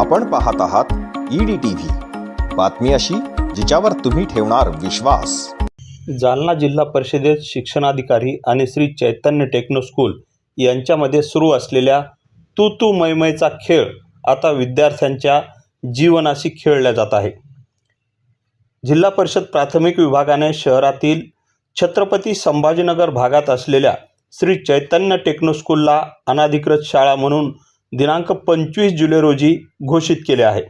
आपण पाहत आहात ईडी टीव्ही बातमी अशी जिच्यावर तुम्ही ठेवणार विश्वास. जालना जिल्हा परिषदेत शिक्षणाधिकारी आणि श्री चैतन्य टेक्नो स्कूल यांच्यामध्ये सुरू असलेल्या तू तू मैमयचा खेळ आता विद्यार्थ्यांच्या जीवनाशी खेळला जात आहे. जिल्हा परिषद प्राथमिक विभागाने शहरातील छत्रपती संभाजीनगर भागात असलेल्या श्री चैतन्य टेक्नो स्कूलला अनाधिकृत शाळा म्हणून दिनांक पंचवीस जुलै रोजी घोषित केले आहे.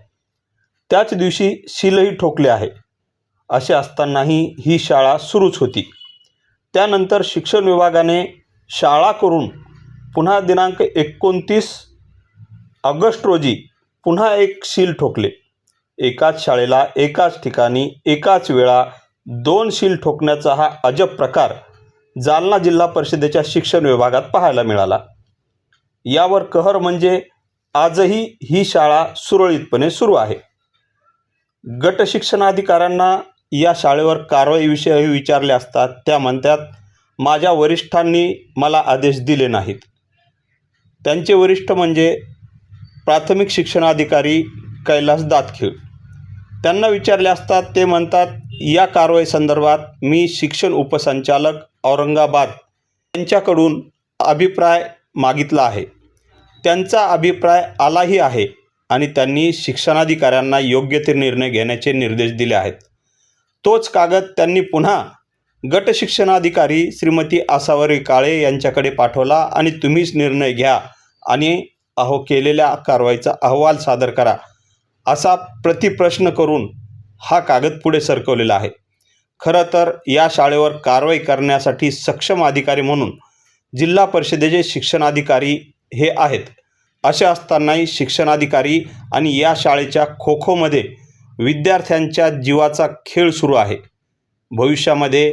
त्याच दिवशी शिलही ठोकले आहे. असे असतानाही ही शाळा सुरूच होती. त्यानंतर शिक्षण विभागाने शाळा करून पुन्हा दिनांक एकोणतीस ऑगस्ट रोजी पुन्हा एक शील ठोकले. एकाच शाळेला एकाच ठिकाणी एकाच वेळा दोन शील ठोकण्याचा हा अजब प्रकार जालना जिल्हा परिषदेच्या शिक्षण विभागात पाहायला मिळाला. यावर कहर म्हणजे आजही ही शाळा सुरळीतपणे सुरू आहे. गट शिक्षणाधिकाऱ्यांना या शाळेवर कारवाईविषयी विचारले असतात. त्या म्हणतात माझ्या वरिष्ठांनी मला आदेश दिले नाहीत. त्यांचे वरिष्ठ म्हणजे प्राथमिक शिक्षणाधिकारी कैलास दातखीळ. त्यांना विचारले असतात ते म्हणतात या कारवाई संदर्भात मी शिक्षण उपसंचालक औरंगाबाद यांच्याकडून अभिप्राय मागितला आहे. त्यांचा अभिप्राय आलाही आहे आणि त्यांनी शिक्षणाधिकाऱ्यांना योग्य ते निर्णय घेण्याचे निर्देश दिले आहेत. तोच कागद त्यांनी पुन्हा गट शिक्षणाधिकारी श्रीमती आसावरी काळे यांच्याकडे पाठवला आणि तुम्हीच निर्णय घ्या आणि अहो केलेल्या कारवाईचा अहवाल सादर करा असा प्रतिप्रश्न करून हा कागद पुढे सरकवलेला आहे. खरं तर या शाळेवर कारवाई करण्यासाठी सक्षम अधिकारी म्हणून जिल्हा परिषदेचे शिक्षणाधिकारी हे आहेत. असे असतानाही शिक्षणाधिकारी आणि या शाळेच्या खो खोमध्ये विद्यार्थ्यांच्या जीवाचा खेळ सुरू आहे. भविष्यामध्ये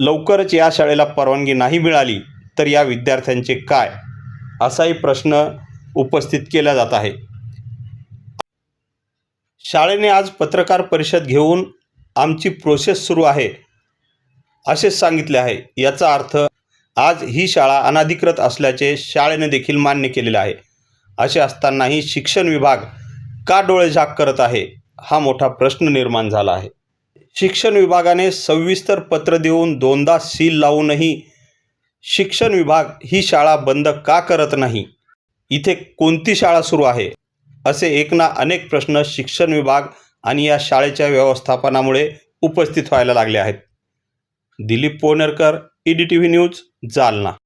लवकरच या शाळेला परवानगी नाही मिळाली तर या विद्यार्थ्यांचे काय? असाही प्रश्न उपस्थित केला जात आहे. शाळेने आज पत्रकार परिषद घेऊन आमची प्रोसेस सुरू आहे असेच सांगितले आहे. याचा अर्थ आज ही शाळा अनाधिकृत असल्याचे शाळेने देखील मान्य केलेले आहे. असे असतानाही शिक्षण विभाग का डोळे झाक करत आहे हा मोठा प्रश्न निर्माण झाला आहे. शिक्षण विभागाने सविस्तर पत्र देऊन दोनदा सील लावूनही शिक्षण विभाग ही शाळा बंद का करत नाही? इथे कोणती शाळा सुरू आहे? असे एक ना अनेक प्रश्न शिक्षण विभाग आणि या शाळेच्या व्यवस्थापनामुळे उपस्थित व्हायला लागले आहेत. Dilip Ponerkar E D T V news Jalna.